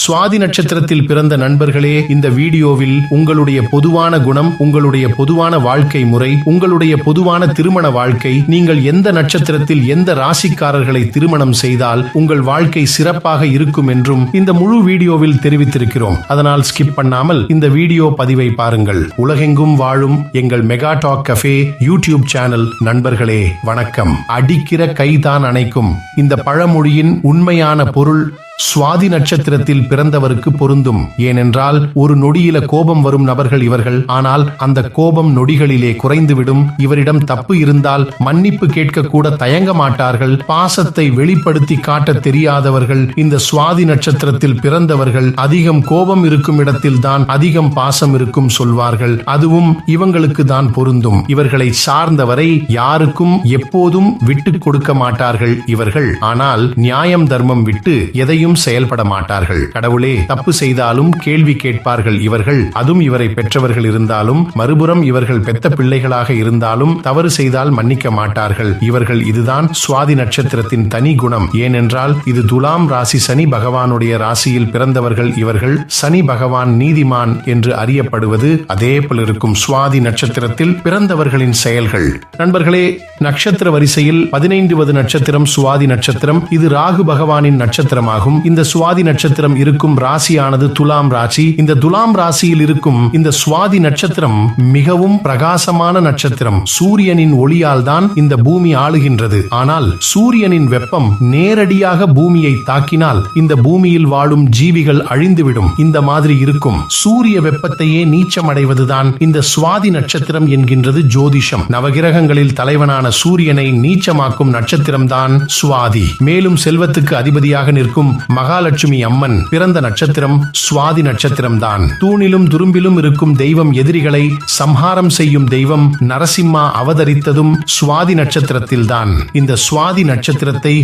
சுவாதி நட்சத்திரத்தில் பிறந்த நண்பர்களே இந்த வீடியோவில் உங்களுடைய பொதுவான குணம் உங்களுடைய பொதுவான வாழ்க்கை முறை உங்களுடைய பொதுவான திருமண வாழ்க்கை நீங்கள் எந்த நட்சத்திரத்தில் எந்த ராசிக்காரர்களை திருமணம் செய்தால் உங்கள் வாழ்க்கை சிறப்பாக இருக்கும் என்றும் இந்த முழு வீடியோவில் தெரிவித்திருக்கிறோம். அதனால் ஸ்கிப் பண்ணாமல் இந்த வீடியோ பதிவை பாருங்கள். உலகெங்கும் வாழும் எங்கள் mega talk cafe YouTube channel நண்பர்களே வணக்கம். அடிக்கிற கைதான் அணைக்கும். இந்த பழமொழியின் உண்மையான பொருள் சுவாதி நட்சத்திரத்தில் பிறந்தவருக்கு பொருந்தும். ஏனென்றால் ஒரு நொடியில கோபம் வரும் நபர்கள் இவர்கள். ஆனால் அந்த கோபம் நொடிகளிலே குறைந்துவிடும். இவரிடம் தப்பு இருந்தால் மன்னிப்பு கேட்க கூட தயங்க மாட்டார்கள். பாசத்தை வெளிப்படுத்தி காட்ட தெரியாதவர்கள். இந்த சுவாதி நட்சத்திரத்தில் பிறந்தவர்கள் அதிகம் கோபம் இருக்கும் இடத்தில் தான் அதிகம் பாசம் இருக்கும் சொல்வார்கள். அதுவும் இவங்களுக்கு தான் பொருந்தும். இவர்களை சார்ந்தவரை யாருக்கும் எப்போதும் விட்டு கொடுக்க மாட்டார்கள் இவர்கள். ஆனால் நியாயம் தர்மம் விட்டு எதையும் செயல்பட மாட்டார்கள் கடவுளே தப்பு செய்தாலும் கேள்வி கேட்பார்கள் இவர்கள். அதுவும் இவரை பெற்றவர்கள் இருந்தாலும் மறுபுறம் இவர்கள் பெத்த பிள்ளைகளாக இருந்தாலும் தவறு செய்தால் மன்னிக்க மாட்டார்கள். இவர்கள் இதுதான் சுவாதி நட்சத்திரத்தின் தனி குணம். ஏனென்றால் இது துலாம் ராசி சனி பகவானுடைய ராசியில் பிறந்தவர்கள் இவர்கள் சனி பகவான் நீதிமான் என்று அறியப்படுவது அதே போல இருக்கும் சுவாதி நட்சத்திரத்தில் பிறந்தவர்களின் செயல்கள். நண்பர்களே நட்சத்திர வரிசையில் பதினைந்துவது நட்சத்திரம் சுவாதி நட்சத்திரம். இது ராகு பகவானின் நட்சத்திரமாகும். இந்த சுவாதி நட்சத்திரம் இருக்கும் ராசியானது துலாம் ராசி. இந்த துலாம் ராசியில் இருக்கும் இந்த சுவாதி நட்சத்திரம் மிகவும் பிரகாசமான நட்சத்திரம். சூரியனின் ஒளியால் தான் இந்த பூமி ஆளுகின்றது. ஆனால் சூரியனின் வெப்பம் நேரடியாக பூமியை தாக்கினால் இந்த பூமியில் வாழும் ஜீவிகள் அழிந்துவிடும். இந்த மாதிரி இருக்கும் சூரிய வெப்பத்தையே நீச்சம் அடைவதுதான் இந்த சுவாதி நட்சத்திரம் என்கின்றது ஜோதிஷம். நவகிரகங்களில் தலைவனான சூரியனை நீச்சமாக்கும் நட்சத்திரம் தான் சுவாதி. மேலும் செல்வத்துக்கு அதிபதியாக நிற்கும் மகாலட்சுமி அம்மன் பிறந்த நட்சத்திரம் சுவாதி நட்சத்திரம் தான் தூணிலும் துரும்பிலும் இருக்கும் தெய்வம் எதிரிகளை சம்ஹாரம் செய்யும் தெய்வம் நரசிம்மா அவதரித்ததும் சுவாதி நட்சத்திரத்தில் தான் இந்த சுவாதி நட்சத்திரத்தை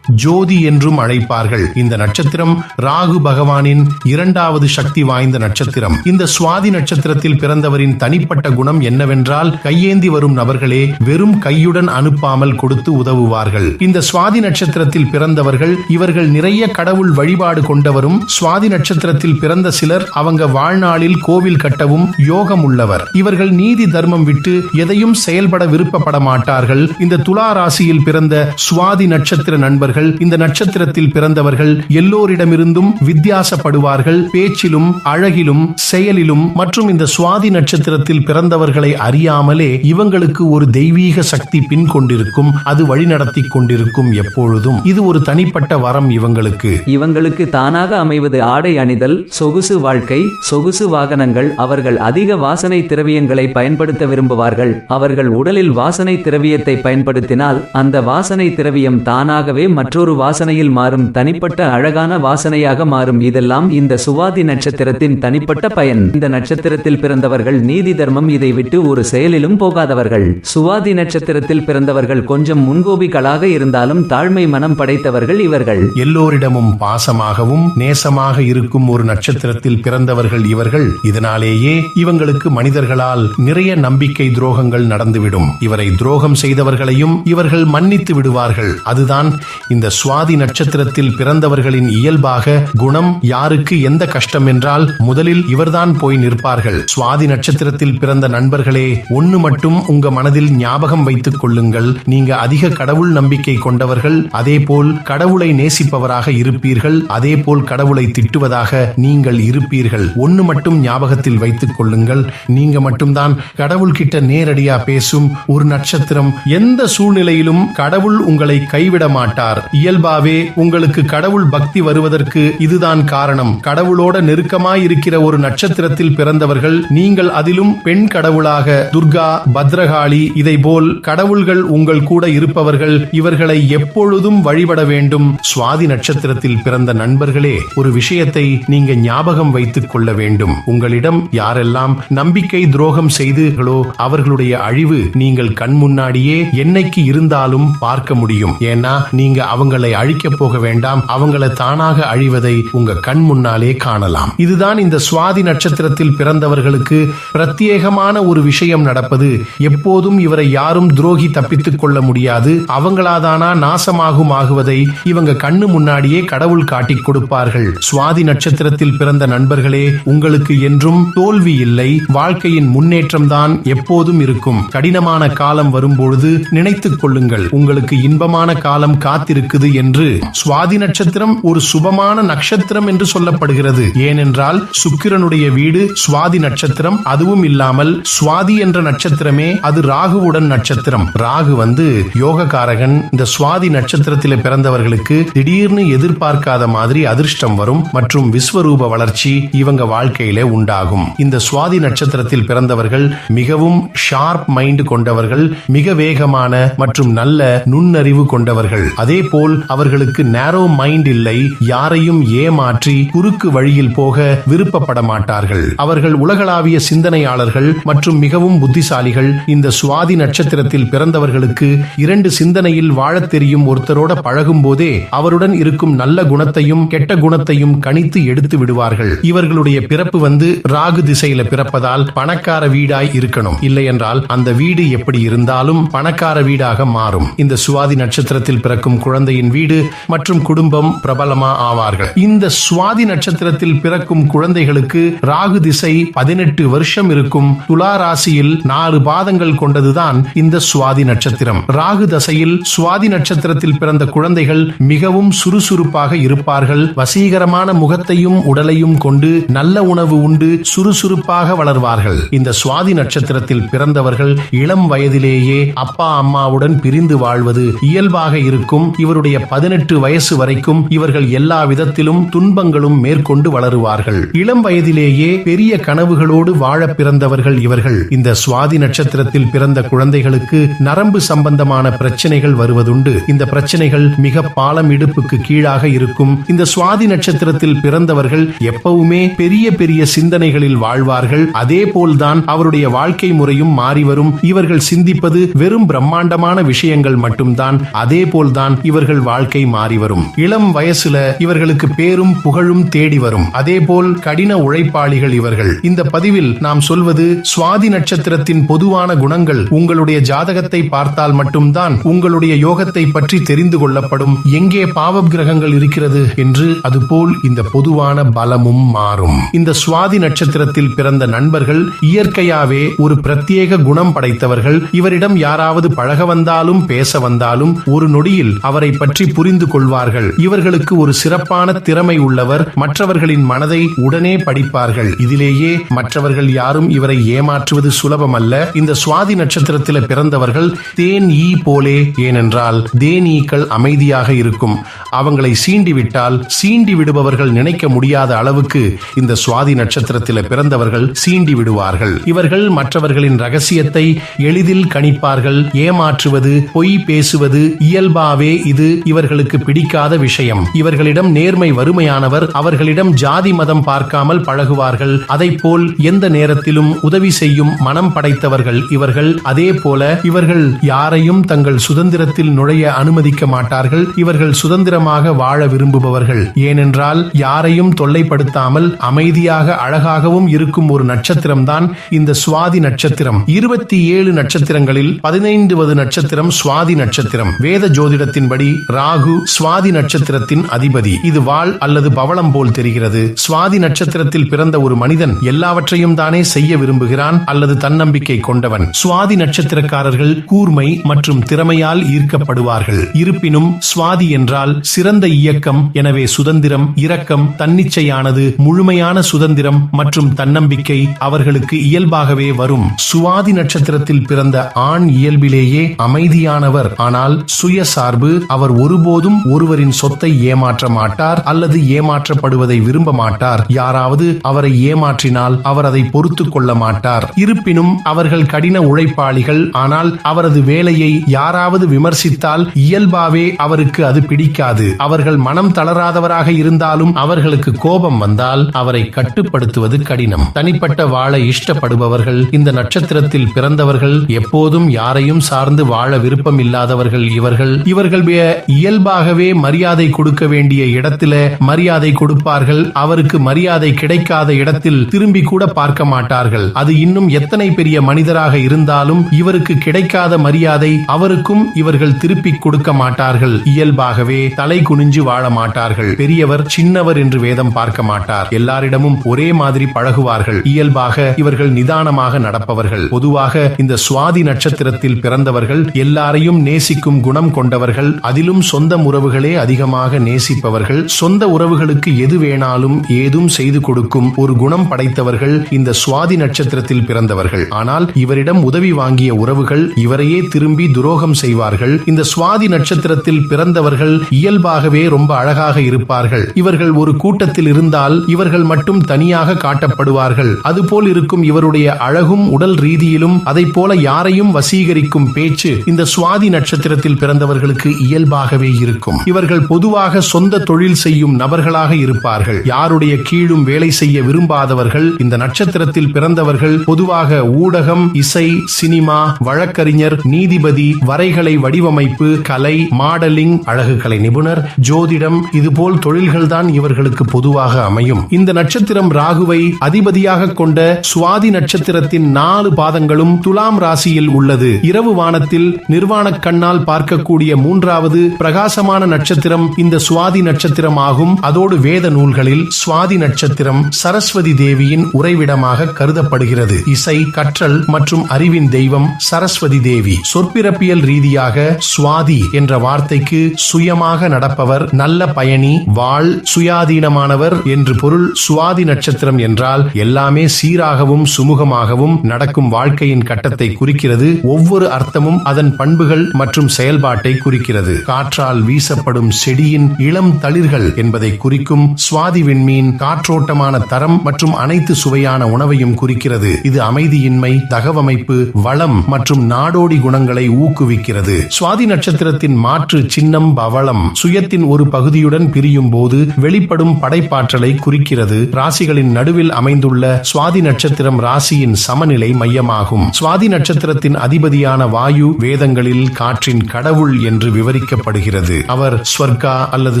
ஜோதி என்றும் அழைப்பார்கள். இந்த நட்சத்திரம் ராகு பகவானின் இரண்டாவது சக்தி வாய்ந்த நட்சத்திரம். இந்த சுவாதி நட்சத்திரத்தில் பிறந்தவரின் தனிப்பட்ட குணம் என்னவென்றால் கையேந்தி வரும் நபர்களே வெறும் கையுடன் அனுப்பாமல் கொடுத்து உதவுவார்கள். இந்த சுவாதி நட்சத்திரத்தில் பிறந்தவர்கள் இவர்கள் நிறைய கடவுள் வழிபாடு கொண்டவரும் சுவாதி நட்சத்திரத்தில் பிறந்த சிலர் அவங்க வாழ்நாளில் கோவில் கட்டவும் யோகம் உள்ளவர் இவர்கள் நீதி தர்மம் விட்டு எதையும் செயல்பட விருப்பப்பட மாட்டார்கள். இந்த துலா ராசியில் பிறந்த சுவாதி நட்சத்திர நண்பர்கள் இந்த நட்சத்திரத்தில் பிறந்தவர்கள் எல்லோரிடமிருந்தும் வித்தியாசப்படுவார்கள். பேச்சிலும் அழகிலும் செயலிலும் மற்றும் இந்த சுவாதி நட்சத்திரத்தில் பிறந்தவர்களை அறியாமலே இவங்களுக்கு ஒரு தெய்வீக சக்தி பின் கொண்டிருக்கும் அது வழிநடத்தி கொண்டிருக்கும் எப்பொழுதும். இது ஒரு தனிப்பட்ட வரம் இவங்களுக்கு. இவங்களுக்கு தானாக அமைவது ஆடை அணிதல் சொகுசு வாழ்க்கை சொகுசு வாகனங்கள். அவர்கள் அதிக வாசனை திரவியங்களை பயன்படுத்த விரும்புவார்கள். அவர்கள் உடலில் வாசனை திரவியத்தை பயன்படுத்தினால் அந்த வாசனை திரவியம் தானாகவே மற்றொரு வாசனையில் மாறும். தனிப்பட்ட அழகான வாசனையாக மாறும். இதெல்லாம் இந்த சுவாதி நட்சத்திரத்தின் தனிப்பட்ட பயன். இந்த நட்சத்திரத்தில் பிறந்தவர்கள் நீதி தர்மம் இதை விட்டு ஒரு செயலிலும் போகாதவர்கள். சுவாதி நட்சத்திரத்தில் பிறந்தவர்கள் கொஞ்சம் முன்கோபிகளாக இருந்தாலும் தாழ்மை மனம் படைத்தவர்கள் இவர்கள். எல்லோரிடமும் பாசமாகவும் நேசமாக இருக்கும் ஒரு நட்சத்திரத்தில் பிறந்தவர்கள் இவர்கள். இதனாலேயே இவங்களுக்கு மனிதர்களால் நிறைய நம்பிக்கை துரோகங்கள் நடந்துவிடும். இவரை துரோகம் செய்தவர்களையும் இவர்கள் மன்னித்து விடுவார்கள். அதுதான் இந்த சுவாதி நட்சத்திரத்தில் பிறந்தவர்களின் இயல்பாக குணம் யாருக்கு எந்த கஷ்டம் என்றால் முதலில் இவர்தான் போய் நிற்பார்கள். சுவாதி நட்சத்திரத்தில் பிறந்த நண்பர்களே ஒன்னு மட்டும் உங்க மனதில் ஞாபகம் வைத்துக் கொள்ளுங்கள். நீங்க அதிக கடவுள் நம்பிக்கை கொண்டவர்கள் அதே போல் கடவுளை நேசிப்பவராக இருப்பீர்கள். அதே போல் கடவுளை திட்டுவதாக நீங்கள் இருப்பீர்கள். ஒன்னு மட்டும் ஞாபகத்தில் வைத்துக் கொள்ளுங்கள். நீங்க மட்டும்தான் கடவுள் கிட்ட நேரடியா பேசும் ஒரு நட்சத்திரம். எந்த சூழ்நிலையிலும் கடவுள் உங்களை கைவிட மாட்டார். இயல்பாவே உங்களுக்கு கடவுள் பக்தி வருவதற்கு இதுதான் காரணம். கடவுளோட நெருக்கமாய் இருக்கிற ஒரு நட்சத்திரத்தில் பிறந்தவர்கள் நீங்கள் அதிலும் பெண் கடவுளாக துர்கா பத்ரகாளி இதை போல் கடவுள்கள் உங்கள் கூட இருப்பவர்கள் இவர்களை எப்பொழுதும் வழிபட வேண்டும். சுவாதி நட்சத்திரத்தில் பிறந்த நண்பர்களே ஒரு விஷயத்தை நீங்க ஞாபகம் வைத்துக் கொள்ள வேண்டும். உங்களிடம் யாரெல்லாம் நம்பிக்கை துரோகம் செய்தீர்களோ அவர்களுடைய அழிவு நீங்கள் கண் முன்னாடியே என்னைக்கு இருந்தாலும் பார்க்க முடியும். ஏன்னா நீங்க அவங்களை அழிக்க போக வேண்டாம். அவங்களை தானாக அழிவதை உங்க கண் முன்னாலே காணலாம். இதுதான் இந்த சுவாதி நட்சத்திரத்தில் பிறந்தவர்களுக்கு பிரத்யேகமான ஒரு விஷயம் நடப்பது. எப்போதும் இவரை யாரும் துரோகி தப்பித்துக் கொள்ள முடியாது. அவங்களாதானா நாசமாகும் ஆகுவதை இவங்க கண்ணு முன்னாடியே கடவுள் அருள் காட்டிக் கொடுப்பார்கள். சுவாதி நட்சத்திரத்தில் பிறந்த நண்பர்களே உங்களுக்கு என்றும் தோல்வி இல்லை. வாழ்க்கையின் முன்னேற்றம் தான் எப்போதும் இருக்கும். கடினமான காலம் வரும்பொழுது நினைத்துக் கொள்ளுங்கள். உங்களுக்கு இன்பமான காலம் காத்திருக்குது என்று. சுவாதி நட்சத்திரம் ஒரு சுபமான நட்சத்திரம் என்று சொல்லப்படுகிறது. ஏனென்றால் சுக்கிரனுடைய வீடு சுவாதி நட்சத்திரம். அதுவும் இல்லாமல் சுவாதி என்ற நட்சத்திரமே அது ராகுவுடன் நட்சத்திரம். ராகு வந்து யோககாரகன் இந்த சுவாதி நட்சத்திரத்தில் பிறந்தவர்களுக்கு திடீர்னு எதிர்பார்க்க எதிர்பார்க்காத மாதிரி அதிர்ஷ்டம் வரும் மற்றும் விஸ்வரூப வளர்ச்சி இவங்க வாழ்க்கையில உண்டாகும். இந்த சுவாதி நட்சத்திரத்தில் பிறந்தவர்கள் மிகவும் ஷார்ப் மைண்ட் கொண்டவர்கள் மிக வேகமான மற்றும் நல்ல நுண்ணறிவு கொண்டவர்கள். அதே போல் அவர்களுக்கு நேரோ மைண்ட் இல்லை யாரையும் ஏமாற்றி குறுக்கு வழியில் போக விருப்பப்பட மாட்டார்கள். அவர்கள் உலகளாவிய சிந்தனையாளர்கள் மற்றும் மிகவும் புத்திசாலிகள். இந்த சுவாதி நட்சத்திரத்தில் பிறந்தவர்களுக்கு இரண்டு சிந்தனையில் வாழத் தெரியும் ஒருத்தரோட பழகும் போதே அவருடன் இருக்கும் நல்ல குண குணத்தையும் கெட்ட குணத்தையும் கணித்து எடுத்து விடுவார்கள். இவர்களுடைய பிறப்பு வந்து ராகு திசையில பிறப்பதால் பணக்கார வீடாய் இருக்கணும். இல்லை என்றால் அந்த வீடு எப்படி இருந்தாலும் பணக்கார வீடாக மாறும். இந்த சுவாதி நட்சத்திரத்தில் பிறக்கும் குழந்தையின் வீடு மற்றும் குடும்பம் பிரபலமா ஆவார்கள். இந்த சுவாதி நட்சத்திரத்தில் பிறக்கும் குழந்தைகளுக்கு ராகு திசை பதினெட்டு வருஷம் இருக்கும். துலா ராசியில் நாலு பாதங்கள் கொண்டதுதான் இந்த சுவாதி நட்சத்திரம். ராகு தசையில் சுவாதி நட்சத்திரத்தில் பிறந்த குழந்தைகள் மிகவும் சுறுசுறுப்பாக இருப்பார்கள். வசீகரமான முகத்தையும் உடலையும் கொண்டு நல்ல உணவு உண்டு சுறுசுறுப்பாக வளர்வார்கள். இந்த சுவாதி நட்சத்திரத்தில் பிறந்தவர்கள் இளம் வயதிலேயே அப்பா அம்மாவுடன் பிரிந்து வாழ்வது இயல்பாக இருக்கும். இவருடைய பதினெட்டு வயசு வரைக்கும் இவர்கள் எல்லா விதத்திலும் துன்பங்களும் மேற்கொண்டு வளருவார்கள். இளம் வயதிலேயே பெரிய கனவுகளோடு வாழ பிறந்தவர்கள் இவர்கள். இந்த சுவாதி நட்சத்திரத்தில் பிறந்த குழந்தைகளுக்கு நரம்பு சம்பந்தமான பிரச்சனைகள் வருவதுண்டு. இந்த பிரச்சனைகள் மிக பாலம் இடுப்புக்கு கீழாக இருக்கும். இந்த சுவாதி நட்சத்திரத்தில் பிறந்தவர்கள் எப்பவுமே பெரிய பெரிய சிந்தனைகளில் வாழ்வார்கள். அதே போல்தான் அவருடைய வாழ்க்கை முறையும் மாறி வரும். இவர்கள் சிந்திப்பது வெறும் பிரம்மாண்டமான விஷயங்கள் மட்டும்தான். அதே போல்தான் இவர்கள் வாழ்க்கை மாறி வரும். இளம் வயசுல இவர்களுக்கு பேரும் புகழும் தேடி வரும். அதே போல் கடின உழைப்பாளிகள் இவர்கள். இந்த பதிவில் நாம் சொல்வது சுவாதி நட்சத்திரத்தின் பொதுவான குணங்கள் உங்களுடைய ஜாதகத்தை பார்த்தால் மட்டும்தான் உங்களுடைய யோகத்தை பற்றி தெரிந்து கொள்ளப்படும். எங்கே பாவ கிரகங்கள் இருக்கிறது என்று அதுபோல் இந்த பொதுவான பலமும் மாறும். இந்த சுவாதி நட்சத்திரத்தில் பிறந்த நண்பர்கள் இயற்கையாவே ஒரு பிரத்யேக குணம் படைத்தவர்கள். இவரிடம் யாராவது பழக வந்தாலும் பேச வந்தாலும் ஒரு நொடியில் அவரை பற்றி புரிந்து கொள்வார்கள். இவர்களுக்கு ஒரு சிறப்பான திறமை உள்ளவர். மற்றவர்களின் மனதை உடனே படிப்பார்கள். இதிலேயே மற்றவர்கள் யாரும் இவரை ஏமாற்றுவது சுலபமல்ல. இந்த சுவாதி நட்சத்திரத்தில் பிறந்தவர்கள் தேன் ஈ போலே ஏனென்றால் தேனீக்கள் அமைதியாக இருக்கும். அவங்களை சீண்டிவிட்டால் சீண்டி விடுபவர்கள் நினைக்க முடியாத அளவுக்கு இந்த சுவாதி நட்சத்திரத்தில் பிறந்தவர்கள் சீண்டி விடுவார்கள் இவர்கள் மற்றவர்களின் ரகசியத்தை எளிதில் கணிப்பார்கள். ஏமாற்றுவது பொய் பேசுவது இயல்பாவே இது இவர்களுக்கு பிடிக்காத விஷயம். இவர்களிடம் நேர்மை வறுமையானவர் அவர்களிடம் ஜாதி மதம் பார்க்காமல் பழகுவார்கள். அதை போல் எந்த நேரத்திலும் உதவி செய்யும் மனம் படைத்தவர்கள் இவர்கள். அதே போல இவர்கள் யாரையும் தங்கள் சுதந்திரத்தில் நுழைய அனுமதிக்க மாட்டார்கள். இவர்கள் சுதந்திரமாக வாழ விரும்புபவர்கள். ஏனென்றால் யாரையும் தொல்லைப்படுத்தாமல் அமைதியாக அழகாகவும் இருக்கும் ஒரு நட்சத்திரம்தான் இந்த சுவாதி நட்சத்திரம். இருபத்தி ஏழு நட்சத்திரங்களில் பதினைந்துவது நட்சத்திரம் சுவாதி நட்சத்திரம். வேத ஜோதிடத்தின்படி ராகு சுவாதி நட்சத்திரத்தின் அதிபதி. இது வாள் அல்லது பவளம் போல் தெரிகிறது. சுவாதி நட்சத்திரத்தில் பிறந்த ஒரு மனிதன் எல்லாவற்றையும் தானே செய்ய விரும்புகிறான் அல்லது தன்னம்பிக்கை கொண்டவன். சுவாதி நட்சத்திரக்காரர்கள் கூர்மை மற்றும் திறமையால் ஈர்க்கப்படுவார்கள். இருப்பினும் சுவாதி என்றால் சிறந்த இயக்கம் இயக்கம் எனவே சுதந்திரம் இரக்கம் தன்னிச்சையானது முழுமையான சுதந்திரம் மற்றும் தன்னம்பிக்கை அவர்களுக்கு இயல்பாகவே வரும். சுவாதி நட்சத்திரத்தில் பிறந்த ஆண் இயல்பிலேயே அமைதியானவர். ஆனால் சுயசார்பு அவர் ஒருபோதும் ஒருவரின் சொத்தை ஏமாற்ற மாட்டார் அல்லது ஏமாற்றப்படுவதை விரும்ப மாட்டார். யாராவது அவரை ஏமாற்றினால் அவர் அதை பொறுத்து கொள்ள மாட்டார். இருப்பினும் அவர்கள் கடின உழைப்பாளிகள். ஆனால் அவரது வேலையை யாராவது விமர்சித்தால் இயல்பாவே அவருக்கு அது பிடிக்காது. அவர்கள் மன மனம் தளராதவராக இருந்தாலும் அவர்களுக்கு கோபம் வந்தால் அவரை கட்டுப்படுத்துவது கடினம். தனிப்பட்ட வாழ இஷ்டப்படுபவர்கள் இந்த நட்சத்திரத்தில் பிறந்தவர்கள் எப்போதும் யாரையும் சார்ந்து வாழ விருப்பம் இல்லாதவர்கள் இவர்கள். இவர்கள் இயல்பாகவே மரியாதை கொடுக்க வேண்டிய இடத்தில மரியாதை கொடுப்பார்கள். அவருக்கு மரியாதை கிடைக்காத இடத்தில் திரும்பி கூட பார்க்க மாட்டார்கள். அது இன்னும் எத்தனை பெரிய மனிதராக இருந்தாலும் இவருக்கு கிடைக்காத மரியாதை அவருக்கும் இவர்கள் திருப்பி கொடுக்க மாட்டார்கள். இயல்பாகவே தலை குனிஞ்சு வாழ மாட்டார்கள் பெரியவர் சின்னவர் என்று வேதம் பார்க்க மாட்டார். எல்லாரிடமும் ஒரே மாதிரி பழகுவார்கள். இயல்பாக இவர்கள் நிதானமாக நடப்பவர்கள். பொதுவாக இந்த சுவாதி நட்சத்திரத்தில் பிறந்தவர்கள் எல்லாரையும் நேசிக்கும் குணம் கொண்டவர்கள். அதிலும் சொந்த உறவுகளே அதிகமாக நேசிப்பவர்கள். சொந்த உறவுகளுக்கு எது வேணாலும் ஏதும் செய்து கொடுக்கும் ஒரு குணம் படைத்தவர்கள் இந்த சுவாதி நட்சத்திரத்தில் பிறந்தவர்கள். ஆனால் இவரிடம் உதவி வாங்கிய உறவுகள் இவரையே திரும்பி துரோகம் செய்வார்கள். இந்த சுவாதி நட்சத்திரத்தில் பிறந்தவர்கள் இயல்பாகவே ரொம்ப அழகாக இருப்பார்கள். இவர்கள் ஒரு கூட்டத்தில் இருந்தால் இவர்கள் மட்டும் தனியாக காட்டப்படுவார்கள். அதுபோல் இருக்கும் இவருடைய அழகும் உடல் ரீதியிலும் அதை போல யாரையும் வசீகரிக்கும் பேச்சு இந்த சுவாதி நட்சத்திரத்தில் பிறந்தவர்களுக்கு இயல்பாகவே இருக்கும். இவர்கள் பொதுவாக சொந்த தொழில் செய்யும் நபர்களாக இருப்பார்கள். யாருடைய கீழும் வேலை செய்ய விரும்பாதவர்கள் இந்த நட்சத்திரத்தில் பிறந்தவர்கள் பொதுவாக ஊடகம் இசை சினிமா வழக்கறிஞர் நீதிபதி வரைகலை வடிவமைப்பு கலை மாடலிங் அழகுக்கலை நிபுணர் ஜோதிட ஜோதிடம் இதுபோல் தொழில்கள்தான் இவர்களுக்கு பொதுவாக அமையும். இந்த நட்சத்திரம் ராகுவை அதிபதியாக கொண்ட சுவாதி நட்சத்திரத்தின் நாலு பாதங்களும் துலாம் ராசியில் உள்ளது. இரவு வானத்தில் நிர்வாண கண்ணால் பார்க்கக்கூடிய மூன்றாவது பிரகாசமான நட்சத்திரம் இந்த சுவாதி நட்சத்திரம் ஆகும் அதோடு வேத நூல்களில் சுவாதி நட்சத்திரம் சரஸ்வதி தேவியின் உறைவிடமாக கருதப்படுகிறது. இசை கற்றல் மற்றும் அறிவின் தெய்வம் சரஸ்வதி தேவி. சொற்பிறப்பியல் ரீதியாக சுவாதி என்ற வார்த்தைக்கு சுயமாக நடப்பவர் நல்ல நல்ல பயணி வாழ் சுயாதீனமானவர் என்று பொருள் சுவாதி நட்சத்திரம் என்றால் எல்லாமே சீராகவும் சுமூகமாகவும் நடக்கும் வாழ்க்கையின் கட்டத்தை குறிக்கிறது. ஒவ்வொரு அர்த்தமும் அதன் பண்புகள் மற்றும் செயல்பாட்டை குறிக்கிறது. காற்றால் வீசப்படும் செடியின் இளம் தளிர்கள் என்பதை குறிக்கும் சுவாதி விண்மீன் காற்றோட்டமான தரம் மற்றும் அனைத்து சுவையான உணவையும் குறிக்கிறது. இது அமைதியின்மை தகவமைப்பு வளம் மற்றும் நாடோடி குணங்களை ஊக்குவிக்கிறது. சுவாதி நட்சத்திரத்தின் மாற்று சின்னம் பவளம் சுயத்தின் ஒரு பகுதியுடன் பிரியும் போது வெளிப்படும் படைப்பாற்றலை குறிக்கிறது. ராசிகளின் நடுவில் அமைந்துள்ள சுவாதி நட்சத்திரம் ராசியின் சமநிலை மையமாகும். சுவாதி நட்சத்திரத்தின் அதிபதியான வாயு வேதங்களில் காற்றின் கடவுள் என்று விவரிக்கப்படுகிறது. அவர் ஸ்வர்கா அல்லது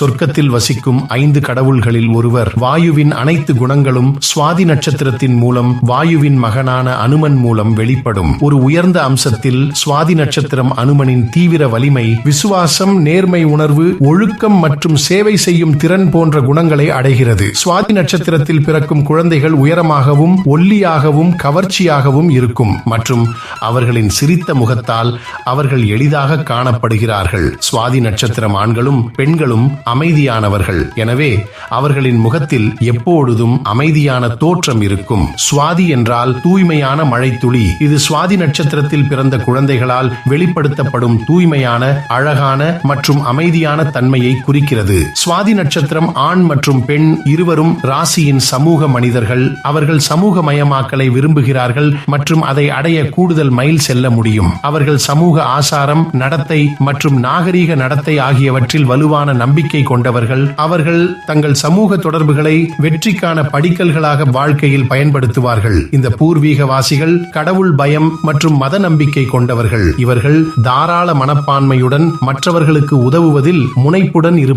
சொர்க்கத்தில் வசிக்கும் ஐந்து கடவுள்களில் ஒருவர். வாயுவின் அனைத்து குணங்களும் சுவாதி நட்சத்திரத்தின் மூலம் வாயுவின் மகனான அனுமன் மூலம் வெளிப்படும். ஒரு உயர்ந்த அம்சத்தில் சுவாதி நட்சத்திரம் அனுமனின் தீவிர வலிமை விசுவாசம் நேர்மை உணர்வு ஒழுக்கம் மற்றும் சேவை செய்யும் திறன் போன்ற குணங்களை அடைகிறது. சுவாதி நட்சத்திரத்தில் பிறக்கும் குழந்தைகள் உயரமாகவும் ஒல்லியாகவும் கவர்ச்சியாகவும் இருக்கும். மற்றும் அவர்களின் சிரித்த முகத்தால் அவர்கள் எளிதாக காணப்படுகிறார்கள். சுவாதி நட்சத்திரம் ஆண்களும் பெண்களும் அமைதியானவர்கள். எனவே அவர்களின் முகத்தில் எப்பொழுதும் அமைதியான தோற்றம் இருக்கும். சுவாதி என்றால் தூய்மையான மழைத்துளி. இது சுவாதி நட்சத்திரத்தில் பிறந்த குழந்தைகளால் வெளிப்படுத்தப்படும் தூய்மையான அழகான மற்றும் அமைதியான தன்மையை குறிக்கிறது சுவாதி நட்சத்திரம் ஆண் மற்றும் பெண் இருவரும் ராசியின் சமூக மனிதர்கள். அவர்கள் சமூகமயமாக்கலை விரும்புகிறார்கள் மற்றும் அதை அடைய கூடுதல் மைல் செல்ல முடியும். அவர்கள் சமூக ஆசாரம் நடத்தை மற்றும் நாகரீக நடத்தை ஆகியவற்றில் வலுவான நம்பிக்கை கொண்டவர்கள். அவர்கள் தங்கள் சமூக தொடர்புகளை வெற்றிக்கான படிக்கல்களாக வாழ்க்கையில் பயன்படுத்துவார்கள். இந்த பூர்வீகவாசிகள் கடவுள் பயம் மற்றும் மத நம்பிக்கை கொண்டவர்கள். இவர்கள் தாராள மனப்பான்மையுடன் மற்றவர்களுக்கு உதவுவதில் முனைப்புடன் இருப்பார்கள்.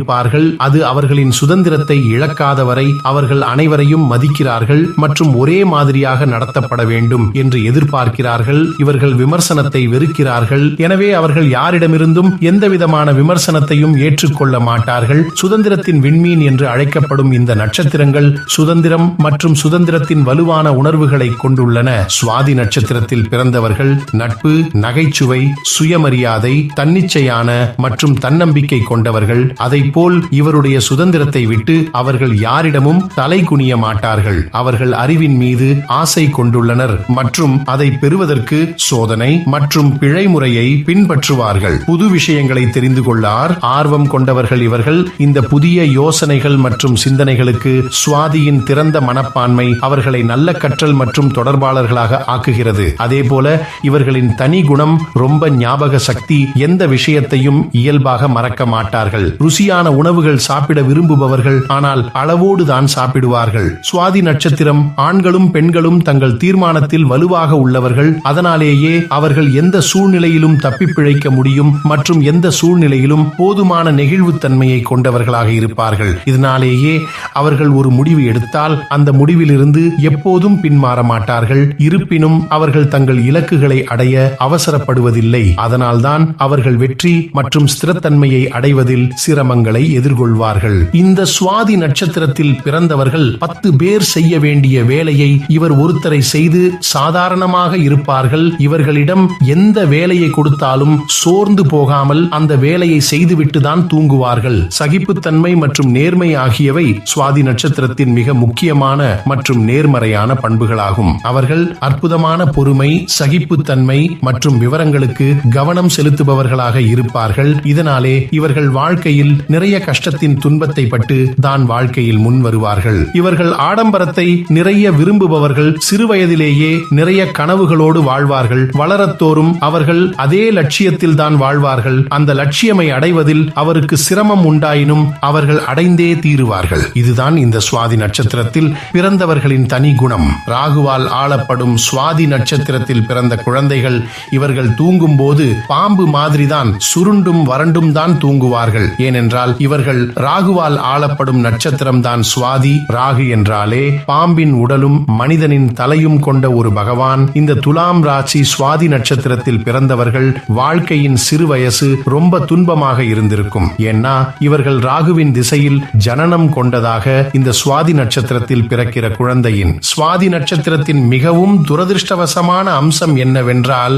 அது அவர்களின் சுதந்திரத்தை இழக்காத வரை அவர்கள் அனைவரையும் மதிக்கிறார்கள் மற்றும் ஒரே மாதிரியாக நடத்தப்பட வேண்டும் என்று எதிர்பார்க்கிறார்கள். இவர்கள் விமர்சனத்தை வெறுக்கிறார்கள். எனவே அவர்கள் யாரிடமிருந்தும் எந்தவிதமான விமர்சனத்தையும் ஏற்றுக்கொள்ள மாட்டார்கள். சுதந்திரத்தின் விண்மீன் என்று அழைக்கப்படும் இந்த நட்சத்திரங்கள் சுதந்திரம் மற்றும் சுதந்திரத்தின் வலுவான உணர்வுகளை கொண்டுள்ளன. சுவாதி நட்சத்திரத்தில் பிறந்தவர்கள் நட்பு நகைச்சுவை சுயமரியாதை தன்னிச்சையான மற்றும் தன்னம்பிக்கை கொண்டவர்கள். அதை போல் இவருடைய சுதந்திரத்தை விட்டு அவர்கள் யாரிடமும் தலை குனிய மாட்டார்கள். அவர்கள் அறிவின் மீது ஆசை கொண்டுள்ளனர் மற்றும் அதை பெறுவதற்கு சோதனை மற்றும் பிழை முறையை பின்பற்றுவார்கள். புது விஷயங்களை தெரிந்து கொள்ளார். ஆர்வம் கொண்டவர்கள் இவர்கள் இந்த புதிய யோசனைகள் மற்றும் சிந்தனைகளுக்கு சுவாதியின் திறந்த மனப்பான்மை அவர்களை நல்ல கற்றல் மற்றும் தொடர்பாளர்களாக ஆக்குகிறது. அதே போல இவர்களின் தனி குணம் ரொம்ப ஞாபக சக்தி எந்த விஷயத்தையும் இயல்பாக மறக்க மாட்டார்கள். ருசியான உணவுகள் சாப்பிட விரும்புபவர்கள் ஆனால் அளவோடு தான் சாப்பிடுவார்கள். சுவாதி நட்சத்திரம் ஆண்களும் பெண்களும் தங்கள் தீர்மானத்தில் வலுவாக உள்ளவர்கள் அதனாலேயே அவர்கள் எந்த சூழ்நிலையிலும் தப்பி பிழைக்க முடியும் மற்றும் எந்த சூழ்நிலையிலும் போதுமான நெகிழ்வுத்தன்மையை கொண்டவர்களாக இருப்பார்கள். இதனாலேயே அவர்கள் ஒரு முடிவு எடுத்தால் அந்த முடிவிலிருந்து எப்போதும் பின்மாற மாட்டார்கள். இருப்பினும் அவர்கள் தங்கள் இலக்குகளை அடைய அவசரப்படுவதில்லை. அதனால்தான் அவர்கள் வெற்றி மற்றும் ஸ்திரத்தன்மையை அடைவதில் சிரமங்கள் துன்பங்களை எதிர்கொள்வார்கள். இந்த சுவாதி நட்சத்திரத்தில் பிறந்தவர்கள் பத்து பேர் செய்ய வேண்டிய வேலையை இவர் ஒருத்தரை செய்து சாதாரணமாக இருப்பார்கள். இவர்களிடம் எந்த வேலையை கொடுத்தாலும் சோர்ந்து போகாமல் அந்த வேலையை செய்துவிட்டு தான் தூங்குவார்கள். சகிப்புத்தன்மை மற்றும் நேர்மை ஆகியவை சுவாதி நட்சத்திரத்தின் மிக முக்கியமான மற்றும் நேர்மறையான பண்புகளாகும். அவர்கள் அற்புதமான பொறுமை சகிப்புத்தன்மை மற்றும் விவரங்களுக்கு கவனம் செலுத்துபவர்களாக இருப்பார்கள். இதனாலே இவர்கள் வாழ்க்கையில் நிறைய கஷ்டத்தின் துன்பத்தை பட்டு தான் வாழ்க்கையில் முன் வருவார்கள். இவர்கள் ஆடம்பரத்தை நிறைய விரும்புபவர்கள் சிறுவயதிலேயே நிறைய கனவுகளோடு வாழ்வார்கள். வளரத்தோறும் அவர்கள் அதே லட்சியத்தில் தான் வாழ்வார்கள். அந்த லட்சியமை அடைவதில் அவருக்கு சிரமம் உண்டாயினும் அவர்கள் அடைந்தே தீருவார்கள். இதுதான் இந்த சுவாதி நட்சத்திரத்தில் பிறந்தவர்களின் தனி குணம். ராகுவால் ஆளப்படும் சுவாதி நட்சத்திரத்தில் பிறந்த குழந்தைகள் இவர்கள் தூங்கும் போது பாம்பு மாதிரிதான் சுருண்டும் வறண்டும் தான் தூங்குவார்கள். ஏனென்றால் என்றால் இவர்கள் ராகுவால் ஆளப்படும் நட்சத்திரம் தான் சுவாதி ராகு என்றாலே பாம்பின் உடலும் மனிதனின் தலையும் கொண்ட ஒரு பகவான். இந்த துலாம் ராசி சுவாதி நட்சத்திரத்தில் பிறந்தவர்கள் வாழ்க்கையின் சிறு வயசு ரொம்ப துன்பமாக இருந்திருக்கும். ஏன்னா இவர்கள் ராகுவின் திசையில் ஜனனம் கொண்டதாக இந்த சுவாதி நட்சத்திரத்தில் பிறக்கிற குழந்தையின். சுவாதி நட்சத்திரத்தின் மிகவும் துரதிருஷ்டவசமான அம்சம் என்னவென்றால்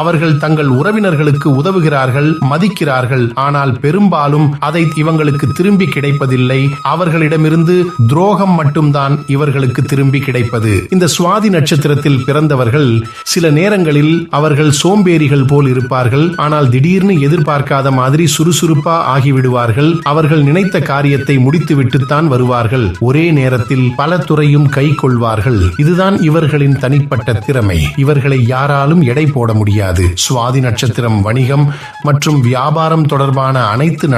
அவர்கள் தங்கள் உறவினர்களுக்கு உதவுகிறார்கள் மதிக்கிறார்கள். ஆனால் பெரும்பாலும் அதை இவங்களுக்கு திரும்பி கிடைப்பதில்லை. அவர்களிடமிருந்து துரோகம் மட்டும்தான் இவர்களுக்கு திரும்பி கிடைப்பது. இந்த சுவாதி நட்சத்திரத்தில் பிறந்தவர்கள் சில நேரங்களில் அவர்கள் சோம்பேறிகள் போல் இருப்பார்கள். ஆனால் திடீர்னு எதிர்பார்க்காத மாதிரி சுறுசுறுப்பா ஆகிவிடுவார்கள். அவர்கள் நினைத்த காரியத்தை முடித்துவிட்டுத்தான் வருவார்கள். ஒரே நேரத்தில் பல துறையும் கை கொள்வார்கள். இதுதான் இவர்களின் தனிப்பட்ட திறமை. இவர்களை யாராலும் எடை போட முடியாது. சுவாதி நட்சத்திரம் வணிகம் மற்றும் வியாபாரம் தொடர்பான அனைத்து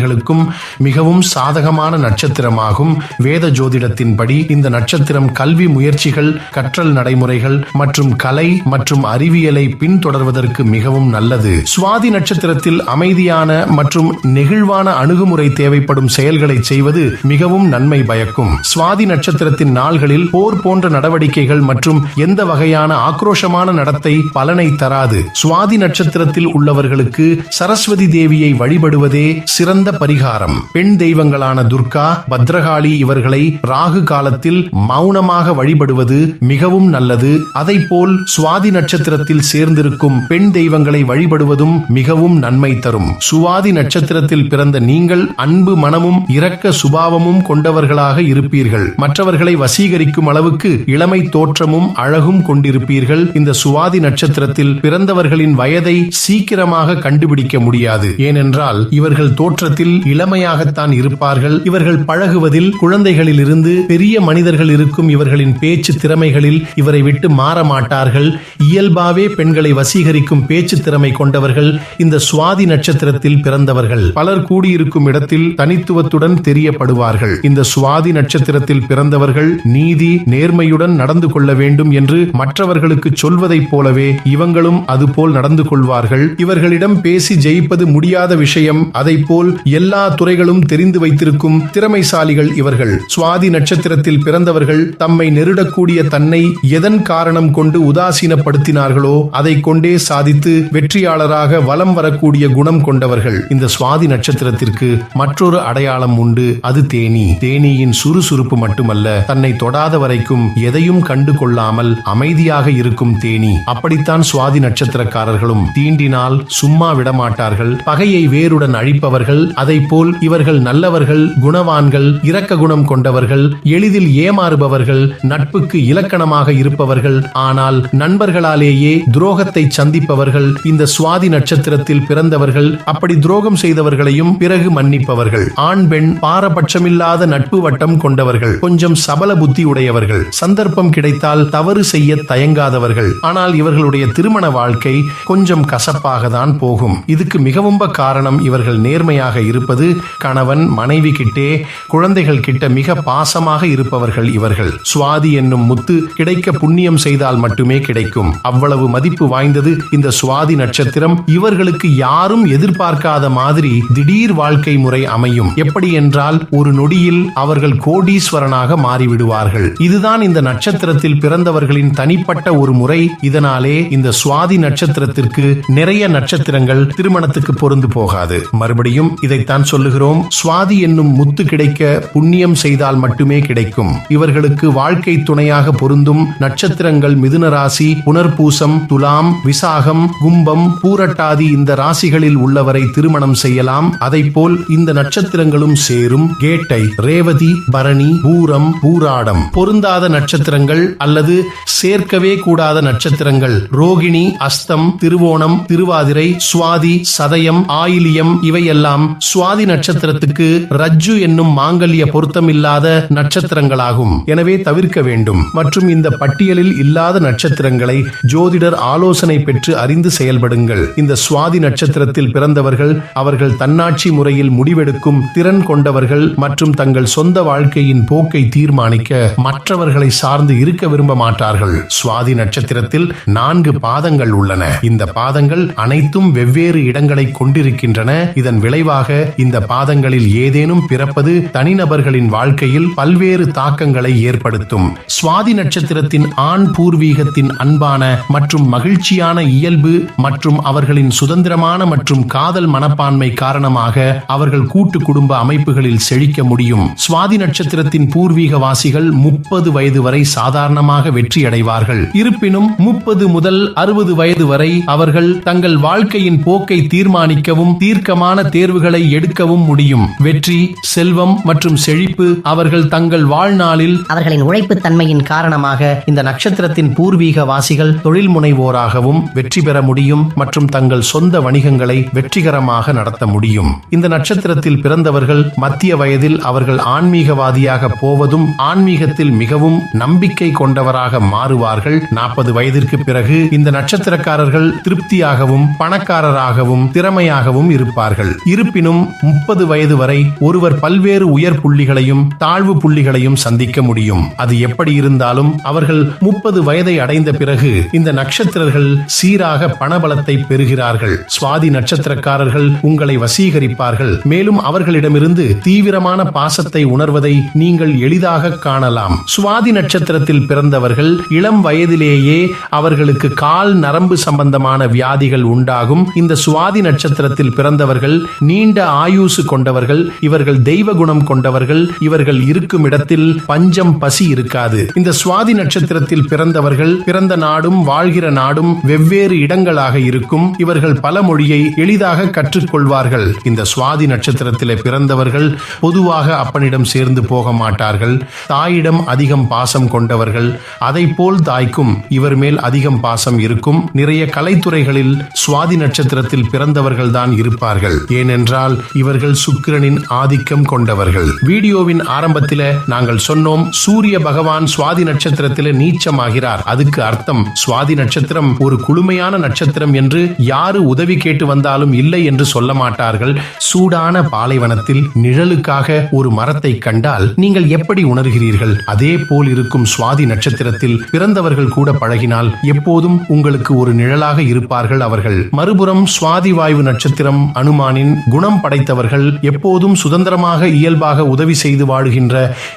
நடவடிக்கைகளுக்கும் மிகவும் சாதகமான நட்சத்திரமாகும் வேத ஜோதிடத்தின்படி இந்த நட்சத்திரம் கல்வி முயற்சிகள் கற்றல் நடைமுறைகள் மற்றும் கலை மற்றும் அறிவியலை பின்தொடர்வதற்கு மிகவும் நல்லது. சுவாதி நட்சத்திரத்தில் அமைதியான மற்றும் நெகிழ்வான அணுகுமுறை தேவைப்படும் செயல்களை செய்வது மிகவும் நன்மை பயக்கும். சுவாதி நட்சத்திரத்தின் நாள்களில் போர் போன்ற நடவடிக்கைகள் மற்றும் எந்த வகையான ஆக்ரோஷமான நடத்தை பலனை தராது. சுவாதி நட்சத்திரத்தில் உள்ளவர்களுக்கு சரஸ்வதி தேவியை வழிபடுவதே சிறந்த பரிகாரம். பெண் தெய்வங்களான துர்கா பத்ரகாளி இவர்களை ராகு காலத்தில் மௌனமாக வழிபடுவது மிகவும் நல்லது. அதைப்போல் சுவாதி நட்சத்திரத்தில் சேர்ந்திருக்கும் பெண் தெய்வங்களை வழிபடுவதும் மிகவும் நன்மை தரும். சுவாதி நட்சத்திரத்தில் பிறந்த நீங்கள் அன்பு மனமும் இரக்க சுபாவமும் கொண்டவர்களாக இருப்பீர்கள். மற்றவர்களை வசீகரிக்கும் அளவுக்கு இளமை தோற்றமும் அழகும் கொண்டிருப்பீர்கள். இந்த சுவாதி நட்சத்திரத்தில் பிறந்தவர்களின் வயதை சீக்கிரமாக கண்டுபிடிக்க முடியாது. ஏனென்றால் இவர்கள் தோற்றத்தில் இளமையாகத்தான் இருப்பார்கள். இவர்கள் பழகுவதில் குழந்தைகளில் இருந்து பெரிய மனிதர்கள் இருக்கும் இவர்களின் பேச்சு திறமைகளில் இவரை விட்டு மாற மாட்டார்கள் இயல்பாவே பெண்களை வசீகரிக்கும் பேச்சு திறமை கொண்டவர்கள் இந்த சுவாதி நட்சத்திரத்தில் பிறந்தவர்கள். பலர் கூடியிருக்கும் இடத்தில் தனித்துவத்துடன் தெரியப்படுவார்கள். இந்த சுவாதி நட்சத்திரத்தில் பிறந்தவர்கள் நீதி நேர்மையுடன் நடந்து கொள்ள வேண்டும் என்று மற்றவர்களுக்கு சொல்வதைப் போலவே இவங்களும் அதுபோல் நடந்து கொள்வார்கள். இவர்களிடம் பேசி ஜெயிப்பது முடியாத விஷயம். அதை போல் எல்லா துறைகளும் தெரிந்து வைத்திருக்கும் திறமைசாலிகள் இவர்கள். சுவாதி நட்சத்திரத்தில் பிறந்தவர்கள் தம்மை நெருடக்கூடிய தன்னை எதன் காரணம் கொண்டு உதாசீனப்படுத்தினார்களோ அதை கொண்டே சாதித்து வெற்றியாளராக வலம் வரக்கூடிய குணம் கொண்டவர்கள். இந்த சுவாதி நட்சத்திரத்திற்கு மற்றொரு அடையாளம் உண்டு. அது தேனி. தேனியின் சுறுசுறுப்பு மட்டுமல்ல தன்னை தொடாத வரைக்கும் எதையும் கண்டு கொள்ளாமல் அமைதியாக இருக்கும் தேனி. அப்படித்தான் சுவாதி நட்சத்திரக்காரர்களும் தீண்டினால் சும்மா விடமாட்டார்கள். பகையை வேருடன் அழிப்பவர்கள் போல் இவர்கள் நல்லவர்கள் குணவான்கள் இரக்க குணம் கொண்டவர்கள் எளிதில் ஏமாறுபவர்கள் நட்புக்கு இலக்கணமாக இருப்பவர்கள் ஆனால் நண்பர்களாலேயே துரோகத்தை சந்திப்பவர்கள் இந்த சுவாதி நட்சத்திரத்தில் பிறந்தவர்கள் அப்படி துரோகம் செய்தவர்களையும் பிறகு மன்னிப்பவர்கள். ஆண் பெண் பாரபட்சமில்லாத நட்பு வட்டம் கொண்டவர்கள் கொஞ்சம் சபல புத்தி உடையவர்கள். சந்தர்ப்பம் கிடைத்தால் தவறு செய்ய தயங்காதவர்கள். ஆனால் இவர்களுடைய திருமண வாழ்க்கை கொஞ்சம் கசப்பாக தான் போகும். இதுக்கு மிகவும் காரணம் இவர்கள் நேர்மையாக இருப்பது கணவன் மனைவி கிட்டே குழந்தைகள் கிட்ட மிக பாசமாக இருப்பவர்கள் இவர்கள். சுவாதி என்னும் முத்து கிடைக்க புண்ணியம் செய்தால் மட்டுமே கிடைக்கும். அவ்வளவு மதிப்பு வாய்ந்தது இந்த சுவாதி நட்சத்திரம். இவர்களுக்கு யாரும் எதிர்பார்க்காத மாதிரி திடீர் வாழ்க்கை முறை அமையும். எப்படி என்றால் ஒரு நொடியில் அவர்கள் கோடீஸ்வரனாக மாறிவிடுவார்கள். இதுதான் இந்த நட்சத்திரத்தில் பிறந்தவர்களின் தனிப்பட்ட ஒரு முறை. இதனாலே இந்த சுவாதி நட்சத்திரத்திற்கு நிறைய நட்சத்திரங்கள் திருமணத்துக்கு பொருந்து போகாது. மறுபடியும் இதைத்தான் சொல்லுகிறோம். சுவாதி என்னும் முத்து கிடைக்க புண்ணியம் செய்தால் மட்டுமே கிடைக்கும். இவர்களுக்கு வாழ்க்கை துணையாக பொருந்தும் நட்சத்திரங்கள் மிதுன ராசி புனர்பூசம் துலாம் விசாகம் கும்பம் பூரட்டாதி இந்த ராசிகளில் உள்ளவரை திருமணம் செய்யலாம். அதை போல் இந்த நட்சத்திரங்களும் சேரும். கேட்டை ரேவதி பரணி பூரம் பூராடம். பொருந்தாத நட்சத்திரங்கள் அல்லது சேர்க்கவே கூடாத நட்சத்திரங்கள். ரோகிணி அஸ்தம் திருவோணம் திருவாதிரை சுவாதி சதயம் ஆயிலியம் இவையெல்லாம் சுவாதி நட்சத்திரத்துக்கு ரஜ்ஜு என்னும் மாங்கல்ய பொருத்தமில்லாத நட்சத்திரங்களாகும். எனவே தவிர்க்க வேண்டும். மற்றும் இந்த பட்டியலில் இல்லாத நட்சத்திரங்களை ஜோதிடர் ஆலோசனை பெற்று அறிந்து செயல்படுங்கள். இந்த சுவாதி நட்சத்திரத்தில் பிறந்தவர்கள் அவர்கள் தன்னாட்சி முறையில் முடிவெடுக்கும் திறன் கொண்டவர்கள் மற்றும் தங்கள் சொந்த வாழ்க்கையின் போக்கை தீர்மானிக்க மற்றவர்களை சார்ந்து இருக்க விரும்ப மாட்டார்கள். சுவாதி நட்சத்திரத்தில் நான்கு பாதங்கள் உள்ளன. இந்த பாதங்கள் அனைத்தும் வெவ்வேறு இடங்களை கொண்டிருக்கின்றன. இதன் விளைவாக இந்த பாதங்களில் ஏதேனும் பிறப்பது தனிநபர்களின் வாழ்க்கையில் பல்வேறு தாக்கங்களை ஏற்படுத்தும். சுவாதி நட்சத்திரத்தின் ஆண் பூர்வீகத்தின் அன்பான மற்றும் மகிழ்ச்சியான இயல்பு மற்றும் அவர்களின் சுதந்திரமான மற்றும் காதல் மனப்பான்மை காரணமாக அவர்கள் கூட்டு குடும்ப அமைப்புகளில் செழிக்க முடியும். சுவாதி நட்சத்திரத்தின் பூர்வீக வாசிகள் முப்பது வயது வரை சாதாரணமாக வெற்றியடைவார்கள். இருப்பினும் முப்பது முதல் அறுபது வயது வரை அவர்கள் தங்கள் வாழ்க்கையின் போக்கை தீர்மானிக்கவும் தீர்க்கமான தேர்வுகளை எடுக்கவும் முடியும். வெற்றி செல்வம் மற்றும் செழிப்பு அவர்கள் தங்கள் வாழ்நாளில் அவர்களின் உழைப்பு தன்மையின் காரணமாக இந்த நட்சத்திரத்தின் பூர்வீக வாசிகள் தொழில் முனைவோராகவும் வெற்றி பெற முடியும் மற்றும் தங்கள் சொந்த வணிகங்களை வெற்றிகரமாக நடத்த முடியும். இந்த நட்சத்திரத்தில் பிறந்தவர்கள் மத்திய வயதில் அவர்கள் ஆன்மீகவாதியாக போவதும் ஆன்மீகத்தில் மிகவும் நம்பிக்கை கொண்டவராக மாறுவார்கள். நாற்பது வயதிற்கு பிறகு இந்த நட்சத்திரக்காரர்கள் திருப்தியாகவும் பணக்காரராகவும் திறமையாகவும் இருப்பார்கள். இருப்பினும் முப்பது வயது வரை ஒருவர் பல்வேறு உயர் புள்ளிகளையும் தாழ்வு புள்ளிகளையும் சந்திக்க முடியும். அது எப்படி இருந்தாலும் அவர்கள் முப்பது வயதை அடைந்த பிறகு இந்த நட்சத்திரர்கள் சீராக பணபலத்தை பெறுகிறார்கள். சுவாதி நட்சத்திரக்காரர்கள் உங்களை வசீகரிப்பார்கள். மேலும் அவர்களிடமிருந்து தீவிரமான பாசத்தை உணர்வதை நீங்கள் எளிதாக காணலாம். சுவாதி நட்சத்திரத்தில் பிறந்தவர்கள் இளம் வயதிலேயே அவர்களுக்கு கால் நரம்பு சம்பந்தமான வியாதிகள் உண்டாகும். இந்த சுவாதி நட்சத்திரத்தில் பிறந்தவர்கள் நீண்ட ஆயுசு கொண்டவர்கள் இவர்கள் தெய்வ குணம் கொண்டவர்கள் இவர்கள் இருக்கும் இடத்தில் பஞ்சம் பசி இருக்காது. இந்த சுவாதி நட்சத்திரத்தில் பிறந்தவர்கள் பிறந்த நாடும் வாழ்கிற நாடும் வெவ்வேறு இடங்களாக இருக்கும். இவர்கள் பல மொழியை எளிதாக கற்றுக்கொள்வார்கள். இந்த சுவாதி நட்சத்திரத்திலே பிறந்தவர்கள் பொதுவாக அப்பனிடம் சேர்ந்து போக மாட்டார்கள். தாயிடம் அதிகம் பாசம் கொண்டவர்கள். அதை போல் தாய்க்கும் இவர் மேல் அதிகம் பாசம் இருக்கும். நிறைய கலைத்துறைகளில் சுவாதி நட்சத்திரத்தில் பிறந்தவர்கள் தான் இருப்பார்கள். ஏனென்றால் இவர்கள் சுக்கிரனின் ஆதிக்கம் கொண்டவர்கள். வீடியோவின் ஆரம்பத்தில் நாங்கள் சொன்னோம் சூரிய பகவான் சுவாதி நட்சத்திரத்தில் நீச்சமாகிறார். அதுக்கு அர்த்தம் சுவாதி நட்சத்திரம் ஒரு குளுமையான நட்சத்திரம் என்று யாரு உதவி கேட்டு வந்தாலும் இல்லை என்று சொல்ல மாட்டார்கள். சூடான பாலைவனத்தில் நிழலுக்காக ஒரு மரத்தை கண்டால் நீங்கள் எப்படி உணர்கிறீர்கள்? அதே போல் இருக்கும் சுவாதி நட்சத்திரத்தில் பிறந்தவர்கள் கூட பழகினால் எப்போதும் உங்களுக்கு ஒரு நிழலாக இருப்பார்கள் அவர்கள். மறுபுறம் சுவாதி வாயு நட்சத்திரம் அனுமானின் குணம் படைத்தவர்கள் எப்போதும் சுதந்திரமாக இயல்பாக உதவி செய்து வாழுகின்ற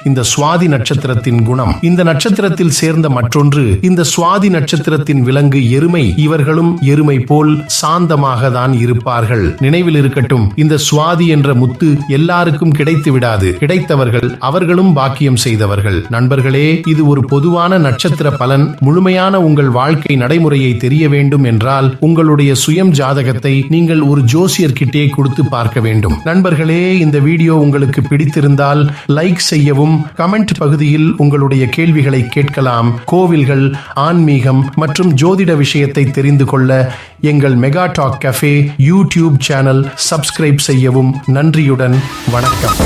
இந்த சுவாதி நட்சத்திரத்தின் குணம். இந்த நட்சத்திரத்தில் சேர்ந்த மற்றொன்று இந்த சுவாதி நட்சத்திரத்தின் விலங்கு எருமை. இவர்களும் எருமை போல் சாந்தமாக தான் இருப்பார்கள். நினைவில் இருக்கட்டும் இந்த சுவாதி என்ற முத்து எல்லாருக்கும் கிடைத்து விடாது. கிடைத்தவர்கள் அவர்களும் பாக்கியம் செய்தவர்கள். நண்பர்களே இது ஒரு பொதுவான நட்சத்திர பலன். முழுமையான உங்கள் வாழ்க்கை நடைமுறையை தெரிய வேண்டும் என்றால் உங்களுடைய சுயம் ஜாதகத்தை நீங்கள் ஒரு ஜோசியர்கிட்டே கொடுத்து பார்க்க பார்க்க வேண்டும். நண்பர்களே இந்த வீடியோ உங்களுக்கு பிடித்திருந்தால் லைக் செய்யவும் கமெண்ட் பகுதியில் உங்களுடைய கேள்விகளை கேட்கலாம். கோவில்கள் ஆன்மீகம் மற்றும் ஜோதிட விஷயத்தை தெரிந்து கொள்ள எங்கள் mega talk cafe YouTube channel subscribe செய்யவும். நன்றியுடன் வணக்கம்.